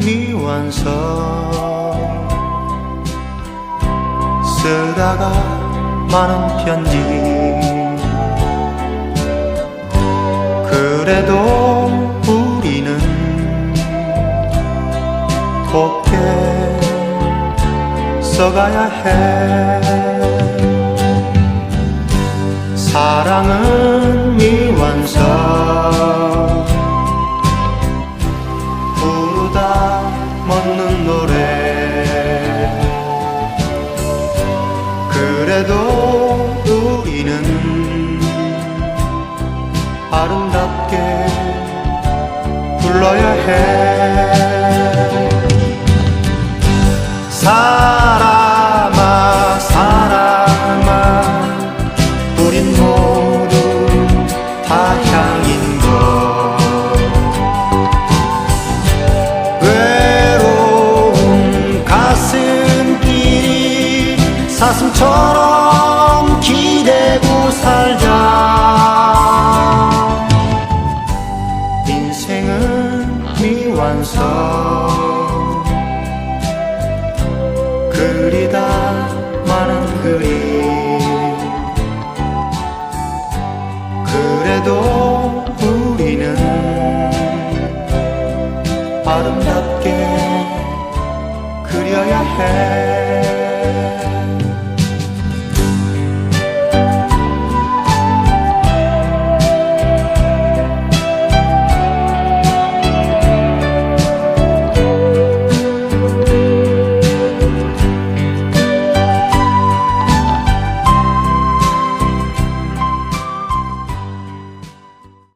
네 완성 쓰다가 많은 편지. 그래도 우리는 곱게 써가야 해. 사랑은 미완성 멎는 노래. 그래도 우리는 아름답게 불러야 해 완성 그리다 많은 그림 그래도 우리는 아름답게 그려야 해